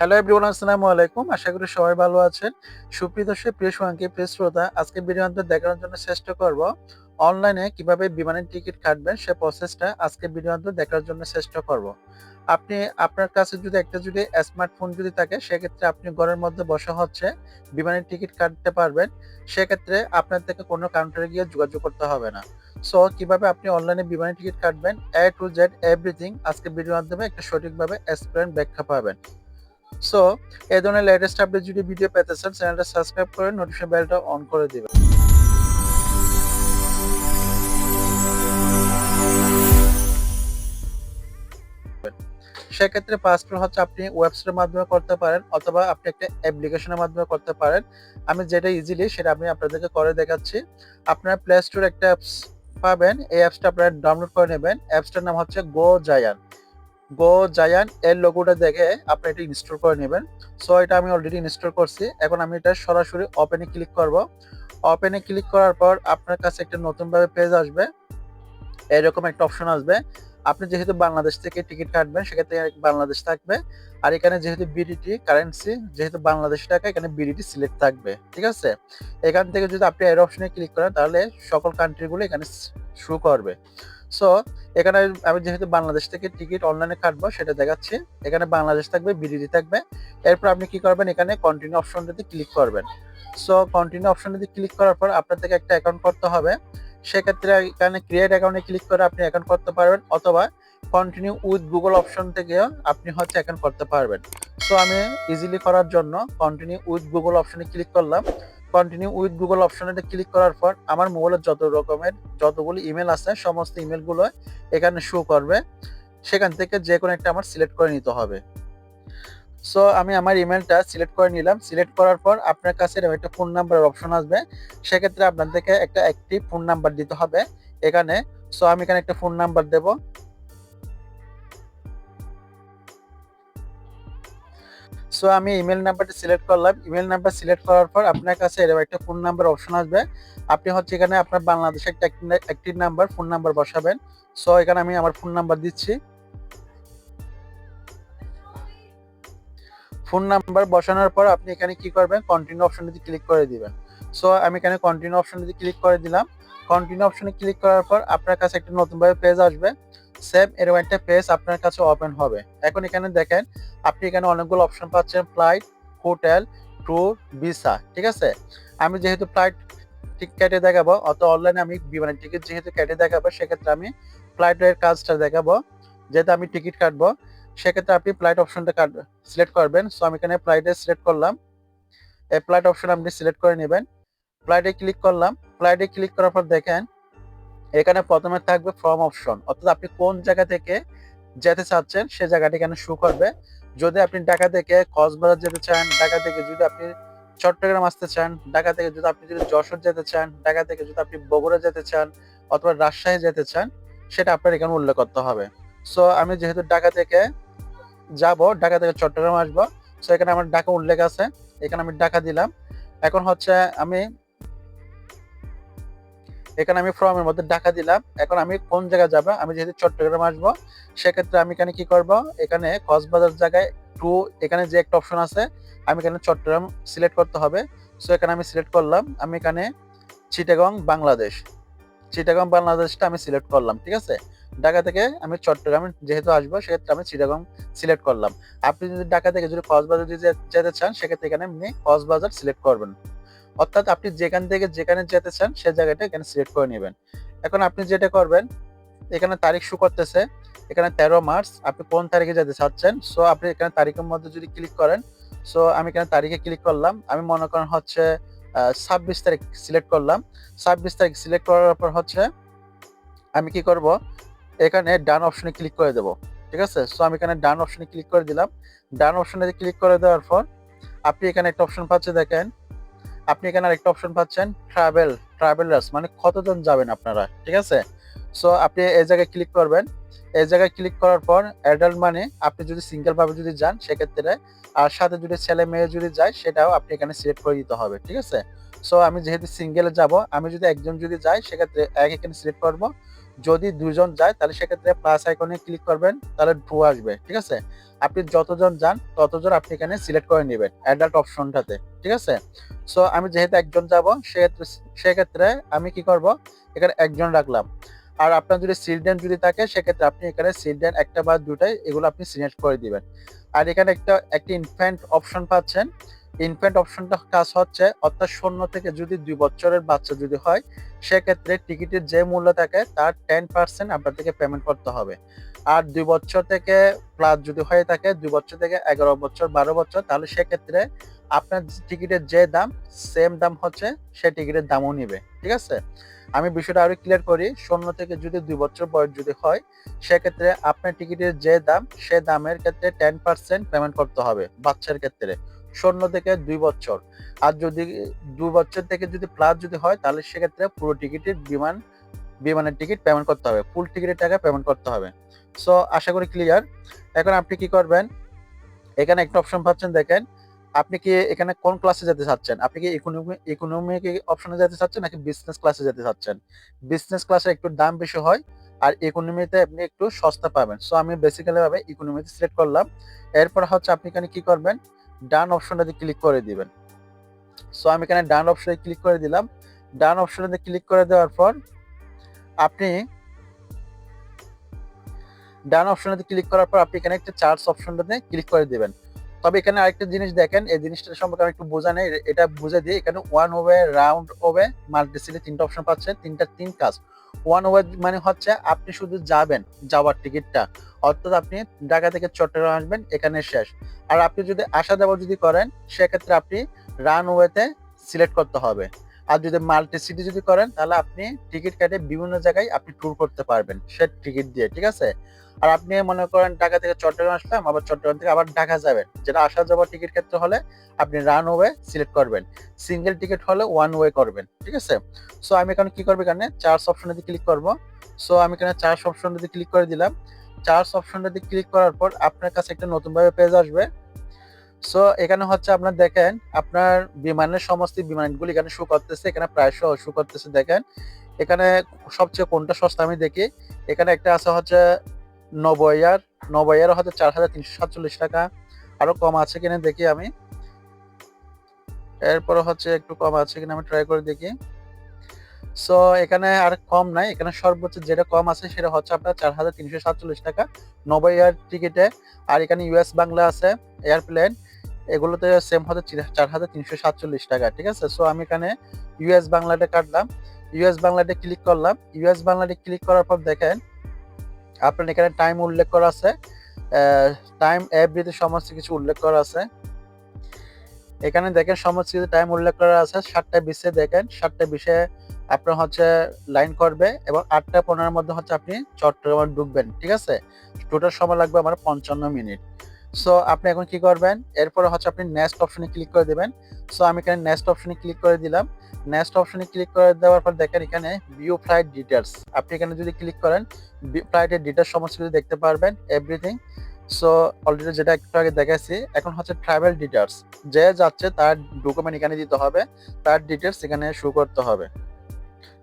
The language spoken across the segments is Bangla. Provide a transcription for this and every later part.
হ্যালো এভরিওয়ান আসসালামু আলাইকুম। আশা করি সবাই ভালো আছেন। সুপ্রিয় দর্শক, প্রিয় সঙ্গে প্রিয় শ্রোতা আজকে ভিডিও দেখানোর জন্য চেষ্টা করব অনলাইনে কীভাবে বিমানের টিকিট কাটবেন, সে প্রসেসটা আজকে ভিডিও দেখার জন্য চেষ্টা করব। আপনি, আপনার কাছে যদি একটা যদি স্মার্টফোন যদি থাকে, সেক্ষেত্রে আপনি ঘরের মধ্যে বসে হচ্ছে, বিমানের টিকিট কাটতে পারবেন। সেক্ষেত্রে আপনার থেকে কোনো কাউন্টারে গিয়ে যোগাযোগ করতে হবে না। সো কীভাবে আপনি অনলাইনে বিমানের টিকিট কাটবেন এ টু জেড এভরিথিং আজকে ভিডিওর মাধ্যমে একটা সঠিকভাবে এক্সপ্লেন ব্যাখ্যা পাবেন। সো এই ধরনের লেটেস্ট আপডেট যদি ভিডিও পেতে চান চ্যানেলটা সাবস্ক্রাইব করে নোটিফিকেশন বেলটা অন করে দিবেন। সেক্ষেত্রে পাসপোর্ট হচ্ছে আপনি ওয়েবসাইটের মাধ্যমে করতে পারেন, অথবা আপনি একটা অ্যাপ্লিকেশনের মাধ্যমে করতে পারেন। আমি যেটা ইজিলি সেটা আমি আপনাদেরকে করে দেখাচ্ছি। আপনারা প্লে স্টোর একটা অ্যাপস পাবেন, এই অ্যাপসটা আপনারা ডাউনলোড করে নেবেন। অ্যাপসটার নাম হচ্ছে গো জায়ান গো জায়ান এর লোগোটা দেখে আপনি এটা ইনস্টল করে নেবেন। সো এটা আমি অলরেডি ইনস্টল করছি। এখন আমি এটা সরাসরি ওপেনে ক্লিক করব। ওপেনে ক্লিক করার পর আপনার কাছে একটা নতুনভাবে পেজ আসবে। এরকম একটা অপশন আসবে। আপনি যেহেতু বাংলাদেশ থেকে টিকিট কাটবেন, সেক্ষেত্রে বাংলাদেশ থাকবে। আর এখানে যেহেতু বিডিটি কারেন্সি যেহেতু বাংলাদেশ টাকা, এখানে বিডিটি সিলেক্ট থাকবে। ঠিক আছে? এখান থেকে যদি আপনি এর অপশনে ক্লিক করেন, তাহলে সকল কান্ট্রিগুলো এখানে শো করবে। সো এখানে আমি যেহেতু বাংলাদেশ থেকে টিকিট অনলাইনে কাটবো, সেটা দেখাচ্ছি। এখানে বাংলাদেশ থাকবে বিডিডি থাকবে। এরপর আপনি কি করবেন? এখানে কন্টিনিউ অপশনটাতে ক্লিক করবেন। সো কন্টিনিউ অপশনটাতে ক্লিক করার পর আপনার থেকে একটা অ্যাকাউন্ট করতে হবে। সেক্ষেত্রে এখানে ক্রিয়েট অ্যাকাউন্টে ক্লিক করে আপনি অ্যাকাউন্ট করতে পারবেন, অথবা কন্টিনিউ উইথ গুগল অপশন থেকেও আপনি হচ্ছে অ্যাকাউন্ট করতে পারবেন। সো আমি ইজিলি করার জন্য কন্টিনিউ উইথ গুগল অপশনে ক্লিক করলাম। কন্টিনিউ উইথ গুগল অপশনে ক্লিক করার পর আমার মোবাইলের যত রকমের যতগুলো ইমেল আছে, সমস্ত ইমেলগুলো এখানে শো করবে। সেখান থেকে যে কোনো একটা আমার সিলেক্ট করে নিতে হবে। সো আমি আমার ইমেলটা সিলেক্ট করে নিলাম। সিলেক্ট করার পর আপনার কাছে এরকম একটা ফোন নাম্বারের অপশন আসবে। সেক্ষেত্রে আপনাদেরকে একটা অ্যাক্টিভ ফোন নাম্বার দিতে হবে। এখানে সো আমি এখানে একটা ফোন নাম্বার দেব। সো আমি ইমেল নাম্বারটা সিলেক্ট করলাম। ইমেল নাম্বার সিলেক্ট করার পর আপনার কাছে এরকম একটা ফোন নাম্বার অপশন আসবে। আপনি হচ্ছে এখানে আপনার বাংলাদেশের একটা একটি নাম্বার ফোন নাম্বার বসাবেন। সো এখানে আমি আমার ফোন নাম্বার দিচ্ছি। ফোন নাম্বার বসানোর পর আপনি এখানে কি করবেন? কন্টিনিউ অপশনটিতে ক্লিক করে দিবেন। সো আমি এখানে কন্টিনিউ অপশনটিতে ক্লিক করে দিলাম। কন্টিনিউ অপশনে ক্লিক করার পর আপনার কাছে একটা নতুনভাবে পেজ আসবে। সেম এরকম একটা পেজ আপনার কাছে ওপেন হবে। এখন এখানে দেখেন, আপনি এখানে অনেকগুলো অপশন পাচ্ছেন ফ্লাইট হোটেল ট্যুর ভিসা ঠিক আছে? আমি যেহেতু ফ্লাইট টিকিট কেটে দেখাবো, অত অনলাইনে আমি বিমানের টিকিট যেহেতু কেটে দেখাবো, সেক্ষেত্রে আমি ফ্লাইটের কাজটা দেখাবো। যেহেতু আমি টিকিট কাটবো, সেক্ষেত্রে আপনি ফ্লাইট অপশনটা সিলেক্ট করবেন। সো আমি এখানে ফ্লাইটে সিলেক্ট করলাম। এই ফ্লাইট অপশন আপনি সিলেক্ট করে নেবেন। ফ্লাইটে ক্লিক করলাম। ফ্লাইটে ক্লিক করার পর দেখেন এখানে প্রথমে থাকবে ফর্ম অপশন অর্থাৎ আপনি কোন জায়গা থেকে যেতে চাচ্ছেন সে জায়গাটি এখানে শু করবে। যদি আপনি ঢাকা থেকে কক্সবাজার যেতে চান, ঢাকা থেকে যদি আপনি চট্টগ্রাম আসতে চান, ঢাকা থেকে যদি আপনি যদি যশোর যেতে চান, ঢাকা থেকে যদি আপনি বগুড়া যেতে চান অথবা রাজশাহী যেতে চান, সেটা আপনার এখানে উল্লেখ করতে হবে। সো আমি যেহেতু ঢাকা থেকে যাব, ঢাকা থেকে চট্টগ্রাম আসব সো এখানে আমার ঢাকা উল্লেখ আছে, এখানে আমি ঢাকা দিলাম। এখন হচ্ছে আমি এখানে আমি ফর্মের মধ্যে ঢাকা দিলাম। এখন আমি কোন জায়গায় যাব? আমি যেহেতু চট্টগ্রাম আসব, সেক্ষেত্রে আমি এখানে কি করব? এখানে কক্সবাজার জায়গায় টু এখানে যে একটা অপশন আছে, আমি এখানে চট্টগ্রাম সিলেক্ট করতে হবে। সো এখানে আমি সিলেক্ট করলাম, আমি এখানে চিটাগং বাংলাদেশ চিটাগং বাংলাদেশটা আমি সিলেক্ট করলাম, ঠিক আছে? ঢাকা থেকে আমি চট্টগ্রাম যেহেতু আসব, সেক্ষেত্রে আমি চিটাগং সিলেক্ট করলাম। আপনি যদি ঢাকা থেকে যদি কক্সবাজার যদি যেতে চান, সেক্ষেত্রে এখানে আপনি কক্সবাজার সিলেক্ট করবেন। অর্থাৎ আপনি যেখান থেকে যেখানে যেতে চান, সে জায়গাটা এখানে সিলেক্ট করে নেবেন। এখন আপনি যেটা করবেন, এখানে তারিখ শু করতেছে, এখানে তেরো মার্চ, আপনি কোন তারিখে যেতে চাচ্ছেন? সো আপনি এখানে তারিখের মধ্যে যদি ক্লিক করেন সো আমি এখানে তারিখে ক্লিক করলাম, আমি মনে করেন হচ্ছে ছাব্বিশ তারিখ সিলেক্ট করলাম। ছাব্বিশ তারিখ সিলেক্ট করার পর হচ্ছে, আমি কি করব? এখানে ডান অপশনে ক্লিক করে দেব, ঠিক আছে? সো আমি এখানে ডান অপশনে ক্লিক করে দিলাম। ডান অপশনে ক্লিক করে দেওয়ার পর, আপনি এখানে একটা অপশন পাচ্ছেন, দেখেন আপনি এখানে আরেকটা অপশন পাচ্ছেন ট্রাভেল ট্রাভেলার্স মানে কতজন যাবেন আপনারা, ঠিক আছে? সো আপনি এই জায়গায় ক্লিক করবেন। এই জায়গায় ক্লিক করার পর অ্যাডাল্ট মানে আপনি যদি সিঙ্গেলভাবে যদি যান, সেক্ষেত্রে, আর সাথে যদি ছেলে মেয়ে যদি যায়, সেটাও আপনি এখানে সিলেক্ট করে দিতে হবে, ঠিক আছে? সো আমি যেহেতু সিঙ্গেলে যাব, আমি যদি একজন যদি যাই, সেক্ষেত্রে এক এখানে সিলেক্ট করব। যদি দুজন যায়, তাহলে সেক্ষেত্রে প্লাস আইকনে ক্লিক করবেন, তাহলে ট্রু আসবে, ঠিক আছে? আপনি যতজন যান, ততজন আপনি এখানে সিলেক্ট করে নেবেন অ্যাডাল্ট অপশনটাতে ঠিক আছে? সো আমি যেহেতু একজন যাব, সেক্ষেত্রে সেক্ষেত্রে আমি কি করব? এখানে একজন রাখলাম। আর আপনার যদি সিলডেন যদি থাকে, সেক্ষেত্রে আপনি এখানে সিলডেন একটা বা দুটাই এগুলো আপনি সিলেক্ট করে দিবেন। আর এখানে একটা, একটি ইনফ্যান্ট অপশন পাচ্ছেন ইনফ্যান্ট অপশনটা কাজ হচ্ছে, অর্থাৎ শূন্য থেকে যদি দুই বছরের বাচ্চা যদি হয়, সেক্ষেত্রে টিকিটের যে মূল্য থাকে, তার টেন পার্সেন্ট আপনার থেকে পেমেন্ট করতে হবে। আর দুই বছর থেকে প্লাস যদি হয়ে থাকে, দুই বছর থেকে এগারো বছর, বারো বছর, তাহলে সেক্ষেত্রে আপনার টিকিটের যে দাম সেম দাম হচ্ছে, সে টিকিটের দামও নিবে, ঠিক আছে? আমি বিষয়টা আরও ক্লিয়ার করি, শূন্য থেকে যদি দুই বছর বয়স যদি হয়, সেক্ষেত্রে আপনার টিকিটের যে দাম, সে দামের ক্ষেত্রে টেন পার্সেন্ট পেমেন্ট করতে হবে, বাচ্চার ক্ষেত্রে। শূন্য থেকে দুই বছর। আর যদি দুই বছর থেকে যদি প্লাস যদি হয়, তাহলে সেক্ষেত্রে পুরো টিকিটের বিমান বিমানের টিকিট পেমেন্ট করতে হবে। ফুল টিকিটের টাকা পেমেন্ট করতে হবে। সো আশা করি ক্লিয়ার এখন আপনি কি করবেন? এখানে একটা অপশন পাচ্ছেন, দেখেন। আপনি কি এখানে কোন ক্লাসে যেতে চাচ্ছেন? আপনি কি ইকোনমি ইকোনমিক অপশনে যেতে চাচ্ছেন, নাকি বিজনেস ক্লাসে যেতে চাচ্ছেন? বিজনেস ক্লাসে একটু দাম বেশি হয়, আর ইকোনমিতে আপনি একটু সস্তা পাবেন। সো আমি বেসিক্যালি ভাবে ইকোনমিতে সিলেক্ট করলাম। এরপর হচ্ছে আপনি এখানে কি করবেন? ডান অপশনটাতে ক্লিক করে দিবেন। সো আমি এখানে ডান অপশনে ক্লিক করে দিলাম। ডান অপশনে ক্লিক করে দেওয়ার পর আপনি ডান অপশনে ক্লিক করার পর আপনি এখানে একটা চার্জ অপশনটাতে ক্লিক করে দিবেন। তবে এখানে আরেকটা জিনিস দেখেন, এই জিনিসটা সম্পর্কে আমি একটু বোঝা নেই, এটা বুঝে দিয়ে এখানে one way round way multi সিটে তিনটা অপশন পাচ্ছেন, তিনটা, তিন কাজ। ওয়ান ওয়ে মানে হচ্ছে আপনি শুধু যাবেন, যাওয়ার টিকিটটা অর্থাৎ আপনি ঢাকা থেকে চট্টগ্রাম আসবেন, এখানে শেষ। আর আপনি যদি আসা যাওয়া যদি করেন, সেক্ষেত্রে আপনি রানওয়েতে সিলেক্ট করতে হবে। আর যদি মাল্টি সিটি যদি করেন, তাহলে আপনি টিকিট কাটে বিভিন্ন জায়গায় আপনি ট্যুর করতে পারবেন। সে টিকিট দিয়ে, ঠিক আছে? আর আপনি মনে করেন ঢাকা থেকে চট্টগ্রাম আসলাম, আবার চট্টগ্রাম থেকে আবার ঢাকা যাবেন। যেটা আসা যাওয়ার টিকিট ক্ষেত্রে হলে আপনি রান ওয়ে সিলেক্ট করবেন। সিঙ্গেল টিকিট হলে ওয়ান ওয়ে করবেন, ঠিক আছে? সো আমি এখানে কি করব এখানে? চার্জ অপশনে দিয়ে ক্লিক করব। সো আমি এখানে চার্জ অপশনে দিয়ে ক্লিক করে দিলাম। চার্জ অপশনটা দিয়ে ক্লিক করার পর আপনার কাছে একটা নতুনভাবে পেজ আসবে। সো এখানে হচ্ছে আপনার দেখেন, আপনার বিমানের সমস্ত বিমানগুলি এখানে শু করতেছে, এখানে প্রায়শ শু করতেছে, দেখেন। এখানে সবচেয়ে কোনটা সস্তা আমি দেখি, এখানে একটা আছে হচ্ছে নবয়ার নবয়ার হচ্ছে চার হাজার তিনশো সাতচল্লিশ টাকা। আরও কম আছে কিনা দেখি আমি। এরপরে হচ্ছে একটু কম আছে কিনা আমি ট্রাই করে দেখি। সো এখানে আর কম নাই, এখানে সর্বোচ্চ যেটা কম আছে সেটা হচ্ছে আপনার চার হাজার তিনশো সাতচল্লিশ টাকা নব্বই টিকিটে আর এখানে ইউএস বাংলা আছে এয়ারপ্লেন এগুলোতে সেম হচ্ছে চার হাজার তিনশো সাতচল্লিশ টাকা, ঠিক আছে? সো আমি এখানে ইউএস বাংলাটা কাটলাম। ইউএস বাংলাতে ক্লিক করলাম। ইউএস বাংলাতে ক্লিক করার পর দেখেন, আপনার এখানে টাইম উল্লেখ করা আছে। টাইম এভরিতে সমস্ত কিছু উল্লেখ করা আছে। এখানে দেখেন সমস্ত কিছু টাইম উল্লেখ করা আছে। সাতটা বিশে দেখেন, সাতটা বিশে আপনার হচ্ছে লাইন করবে এবং আটটা পনেরোর মধ্যে হচ্ছে আপনি চট্টগ্রামে ঢুকবেন, ঠিক আছে? টোটাল সময় লাগবে আমার পঞ্চান্ন মিনিট। সো আপনি এখন কি করবেন? এরপরে হচ্ছে আপনি নেক্সট অপশনে ক্লিক করে দেবেন। সো আমি এখানে নেক্সট অপশনে ক্লিক করে দিলাম। নেক্সট অপশনে ক্লিক করে দেওয়ার পর দেখেন এখানে ভিউ ফ্লাইট ডিটেলস আপনি এখানে যদি ক্লিক করেন ফ্লাইটের ডিটেলস সমস্ত কিছু দেখতে পারবেন এভরিথিং সো অলরেডি যেটা একটু আগে দেখাচ্ছি এখন হচ্ছে ট্রাভেল ডিটেলস যে যাচ্ছে তার ডকুমেন্ট এখানে দিতে হবে, তার ডিটেলস এখানে শো করতে হবে।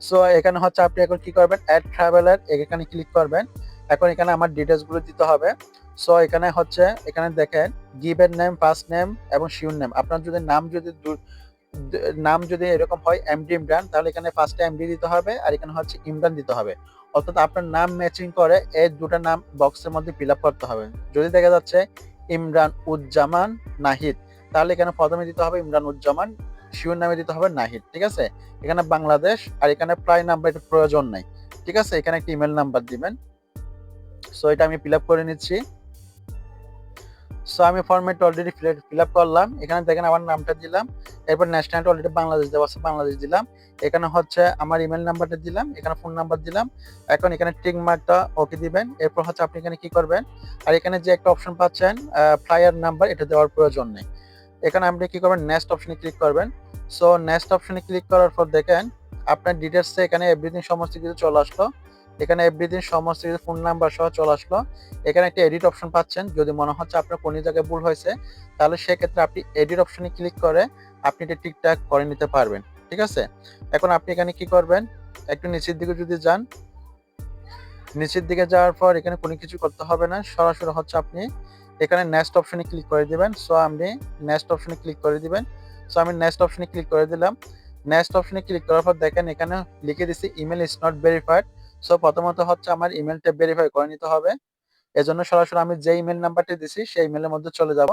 সো এখানে হচ্ছে আপনি এখন কি করবেন? অ্যাড ট্রাভেলার এখানে ক্লিক করবেন। এখন এখানে আমার ডিটেলসগুলো দিতে হবে। সো এখানে হচ্ছে, এখানে দেখেন গিভেন নেম ফার্স্ট নেম এবং শিউর নেম আপনার যদি নাম যদি নাম যদি এরকম হয় এমডি ইমরান তাহলে এখানে ফার্স্টে এমডি দিতে হবে আর এখানে হচ্ছে ইমরান দিতে হবে। অর্থাৎ আপনার নাম ম্যাচিং করে এই দুটো নাম বক্সের মধ্যে ফিল করতে হবে। যদি দেখা যাচ্ছে ইমরান উজ্জামান নাহিদ, তাহলে এখানে প্রথমে দিতে হবে ইমরান উজ্জামান শিওর নামে দিতে হবে নাহিদ, ঠিক আছে? এখানে বাংলাদেশ আর এখানে প্রায় নাম্বার এটা প্রয়োজন নাই, ঠিক আছে? এখানে একটা ইমেল নাম্বার দিবেন। সো এটা আমি ফিল করে নিচ্ছি। সো আমি ফর্মেট অলরেডি ফিল আপ করলাম। এখানে দেখেন আমার নামটা দিলাম। এরপর ন্যাশনাল অলরেডি বাংলাদেশ দেওয়া আছে, বাংলাদেশ দিলাম। এখানে হচ্ছে আমার ইমেল নাম্বারটা দিলাম, এখানে ফোন নাম্বার দিলাম। এখন এখানে টিক মার্কটা ওকে দিবেন। এরপর হচ্ছে আপনি এখানে কি করবেন? আর এখানে যে একটা অপশন পাচ্ছেন ফ্লায়ার নাম্বার এটা দেওয়ার প্রয়োজন নেই। এখানে আপনি কি করবেন? নেক্সট অপশনে ক্লিক করবেন। সো নেক্সট অপশনে ক্লিক করার পর দেখেন, আপনার ডিটেলসে এখানে এভরিথিং সমস্ত কিছু চলে আসলো। এখানে এভরিথিং সমস্ত কিছু ফোন নাম্বার সহ চলে আসলো। এখানে একটা এডিট অপশন পাচ্ছেন। যদি মনে হচ্ছে আপনার কোনো জায়গায় ভুল হয়েছে, তাহলে সেক্ষেত্রে আপনি এডিট অপশনে ক্লিক করে আপনি এটা ঠিকঠাক করে নিতে পারবেন। ঠিক আছে? এখন আপনি এখানে কি করবেন? একটু নিচের দিকে যদি যান, নিচের দিকে যাওয়ার পর এখানে কোনো কিছু করতে হবে না। সরাসরি হচ্ছে আপনি এখানে নেক্সট অপশনে ক্লিক করে দিবেন। সো আপনি নেক্সট অপশনে ক্লিক করে দিবেন। সো আমি নেক্সট অপশনে ক্লিক করে দিলাম। নেক্সট অপশনে ক্লিক করার পর দেখেন এখানে লিখে দিছি email is not verified so প্রথমত হচ্ছে আমার ইমেলটা ভেরিফাই করে নিতে হবে। এজন্য সরাসরি আমি যে ইমেল নাম্বারটি দিছি, সেই ইমেলের মধ্যে চলে যাব।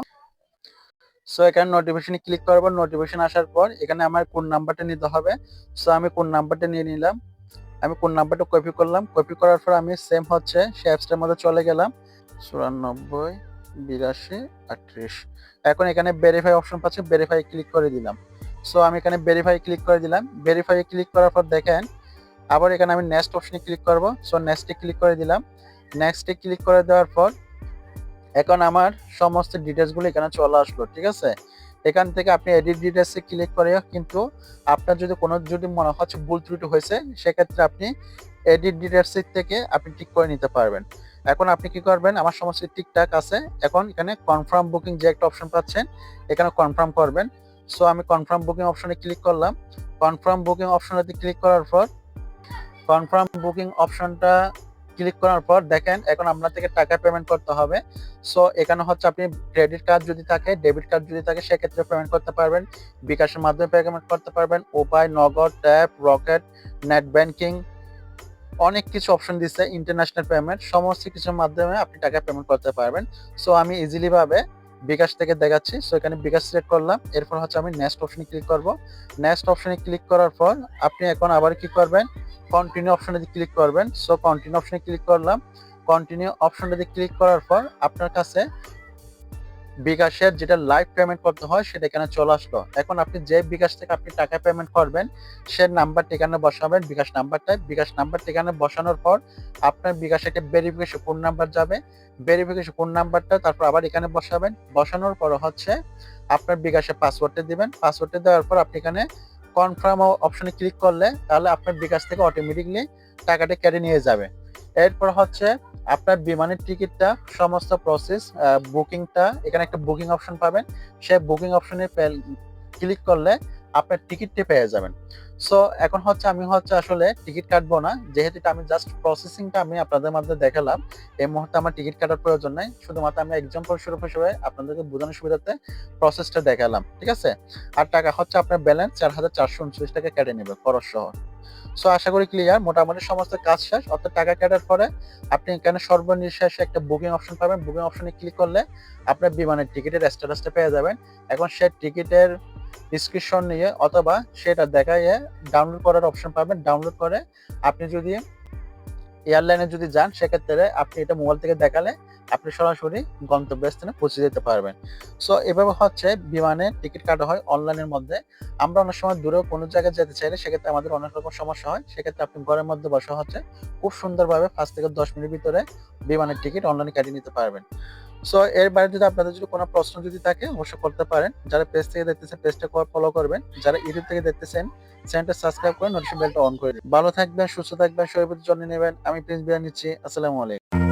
সো এখানে নোটিফিকেশনে ক্লিক করব। নোটিফিকেশন আসার পর এখানে আমার কোন নাম্বারটা নিতে হবে। সো আমি কোন নাম্বারটা নিয়ে নিলাম। আমি কোন নাম্বারটা কপি করলাম। কপি করার পর আমি সেম হচ্ছে, সে অ্যাপসটার মধ্যে চলে গেলাম। চুরানব্বই, বিরাশি, আটত্রিশ। এখন এখানে ভেরিফাই অপশন পাচ্ছে ভেরিফাই ক্লিক করে দিলাম। সো আমি এখানে ভেরিফাই ক্লিক করে দিলাম। ভেরিফাই ক্লিক করার পর দেখেন আবার এখানে আমি নেক্সট অপশনে ক্লিক করব। সো নেক্সটে ক্লিক করে দিলাম। নেক্সটে ক্লিক করে দেওয়ার পর এখন আমার সমস্ত ডিটেলসগুলো এখানে চলে আসলো, ঠিক আছে? এখান থেকে আপনি এডিট ডিটেলসে ক্লিক করে কিন্তু আপনার যদি কোনো, যদি মনে হচ্ছে ভুল ত্রুটি হয়েছে, সেক্ষেত্রে আপনি এডিট ডিটেলস থেকে আপনি ঠিক করে নিতে পারবেন। এখন আপনি কি করবেন? আমার সমস্ত ঠিকঠাক আছে। এখন এখানে কনফার্ম বুকিং যে একটা অপশন পাচ্ছেন, এখানে কনফার্ম করবেন। সো আমি কনফার্ম বুকিং অপশনে ক্লিক করলাম। কনফার্ম বুকিং অপশনটাতে ক্লিক করার পর কনফার্ম বুকিং অপশনটা ক্লিক করার পর দেখেন, এখন আপনার থেকে টাকা পেমেন্ট করতে হবে। সো এখানে হচ্ছে আপনি ক্রেডিট কার্ড যদি থাকে ডেবিট কার্ড যদি থাকে, সেক্ষেত্রে পেমেন্ট করতে পারবেন। বিকাশের মাধ্যমে পেমেন্ট করতে পারবেন। উপায়, নগদ ট্যাপ রকেট নেট ব্যাংকিং অনেক কিছু অপশন দিচ্ছে ইন্টারন্যাশনাল পেমেন্ট সমস্ত কিছুর মাধ্যমে আপনি টাকা পেমেন্ট করতে পারবেন। সো আমি ইজিলি ভাবে বিকাশ থেকে দেখাচ্ছি। সো এখানে বিকাশ সিলেক্ট করলাম। এরপর হচ্ছে আমি নেক্সট অপশনে ক্লিক করব। নেক্সট অপশনে ক্লিক করার পর আপনি এখন আবার কি করবেন? কন্টিনিউ অপশনে ক্লিক করবেন। সো কন্টিনিউ অপশনে ক্লিক করলাম। কন্টিনিউ অপশনটাতে ক্লিক করার পর আপনার কাছে বিকাশের যেটা লাইভ পেমেন্ট করতে হয় সেটা এখানে চলে আসলো। এখন আপনি যে বিকাশ থেকে আপনি টাকা পেমেন্ট করবেন, সে নাম্বার এখানে বসাবেন, বিকাশ নাম্বারটা বিকাশ নাম্বার এখানে বসানোর পর আপনার বিকাশে একটা ভেরিফিকেশন কোন নাম্বার যাবে। ভেরিফিকেশন কোন নাম্বারটা তারপর আবার এখানে বসাবেন। বসানোর পর হচ্ছে আপনার বিকাশে পাসওয়ার্ডটা দিবেন। পাসওয়ার্ডটা দেওয়ার পর আপনি এখানে কনফার্ম অপশনে ক্লিক করলে তাহলে আপনার বিকাশ থেকে অটোমেটিকলি টাকাটা কেটে নিয়ে যাবে। এরপর হচ্ছে আপনার বিমানের টিকিটটা, সমস্ত প্রসেস বুকিংটা এখানে একটা বুকিং অপশন পাবেন। সেই বুকিং অপশনে ক্লিক করলে আপনার টিকিটটি পেয়ে যাবেন। সো এখন হচ্ছে আমি হচ্ছে আসলে টিকিট কাটবো না। যেহেতু আমি জাস্ট প্রসেসিংটা আমি আপনাদের মধ্যে দেখালাম, এই মুহূর্তে আমার টিকিট কাটার প্রয়োজন নাই। শুধুমাত্র আমি এক্সাম্পল স্বরূপ হিসেবে আপনাদেরকে বোঝানোর সুবিধাতে প্রসেসটা দেখালাম, ঠিক আছে? আর টাকা হচ্ছে আপনার ব্যালেন্স চার হাজার চারশো উনচল্লিশ টাকা কেটে নেবে খরচ সহ। সো আশা করি ক্লিয়ার মোটামুটি সমস্ত কাজ শেষ। অর্থাৎ টাকা কাটার পরে আপনি এখানে সর্বনিঃশেষে একটা বুকিং অপশন পাবেন। বুকিং অপশনে ক্লিক করলে আপনার বিমানের টিকিটের স্ট্যাটাসটা পেয়ে যাবেন। এখন সে টিকিটের ডিসক্রিপশন নিয়ে অথবা সেটা দেখাইয়ে ডাউনলোড করার অপশন পাবেন। ডাউনলোড করে আপনি যদি এয়ারলাইনে যদি যান, সেক্ষেত্রে আপনি এটা মোবাইল থেকে দেখালে আপনি সরাসরি গন্তব্যস্থানে পৌঁছে যেতে পারবেন। সো এভাবে হচ্ছে বিমানে টিকিট কাটা হয় অনলাইনের মধ্যে। আমরা অনেক সময় দূরেও কোনো জায়গায় যেতে চাইলে সেক্ষেত্রে আমাদের অনেক রকম সমস্যা হয়। সেক্ষেত্রে আপনি ঘরের মধ্যে বসা হচ্ছে খুব সুন্দরভাবে পাঁচ থেকে দশ মিনিটের ভিতরে বিমানের টিকিট অনলাইনে কাটিয়ে নিতে পারবেন। সো এর বাইরে যদি আপনাদের যদি কোনো প্রশ্ন যদি থাকে, অবশ্যই করতে পারেন। যারা পেজ থেকে দেখতেছেন, পেজটা ফলো করবেন। যারা ইউটিউব থেকে দেখতেছেন, চ্যানেলটা সাবস্ক্রাইব করে নোটিফিকেশন বেলটা অন করে দিন। ভালো থাকবেন, সুস্থ থাকবেন শরীরের যত্ন নেবেন। আমি প্রিন্স বিয়া নিচ্ছি। আসসালামু আলাইকুম।